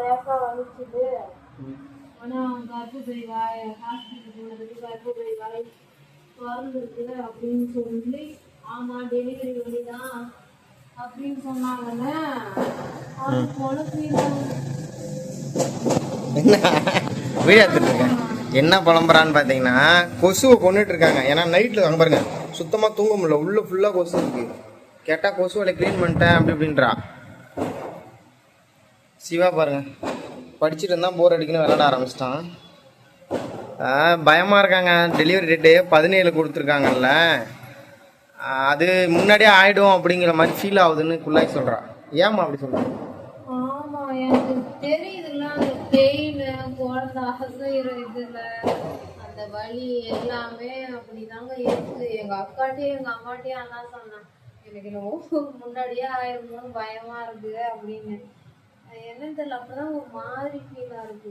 லேசா வலிச்சுது ஆனா கர்ப்பப்பை வாய் ஹாஸ்பிட்டல் போனதுக்கு கர்ப்பப்பை வாய் திறந்துருக்கு அப்படின்னு சொல்லி ஆமா டெலிவரி வழிதான் அப்படின்னு சொன்னாங்கல்ல? அது குழப்பம் என்ன? வீடியோ புலம்புறான்னு பார்த்தீங்கன்னா கொசுவை கொண்டுட்டு இருக்காங்க. ஏன்னா நைட்டில் அங்கே பாருங்க சுத்தமாக தூங்க முடியல. உள்ள ஃபுல்லாக கொசு இருக்கு. கேட்டால் கொசு வலை க்ளீன் பண்ணிட்டேன் அப்படி இப்படின்றா. சிவா பாருங்க படிச்சுட்டு இருந்தால் போர் அடிக்கணும் விளாட ஆரம்பிச்சிட்டான் பயமாக இருக்காங்க. டெலிவரி டேட்டு பதினேழு கொடுத்துருக்காங்கல்ல. அது முன்னாடியே ஆயிடும் அப்படிங்கிற மாதிரி ஃபீல் ஆகுதுன்னு குள்ளாய் சொல்கிறா ஏம்மா அப்படி சொல்கிறா ஆமாம் எனக்கு தெரியுதுல்ல அந்த பெயின் குழந்தை அசைகிற இதுல அந்த வலி எல்லாமே அப்படிதாங்க இருக்கு. எங்கள் அக்காட்டையும் எங்கள் அம்மாட்டையும் அதான் சொன்னேன். எனக்கு என்னவோ முன்னாடியே ஆயிருமோன்னு பயமாக இருக்குது அப்படின்னு. அது தெரியல அப்பதான் ஒரு மாதிரி ஃபீலா இருக்கு.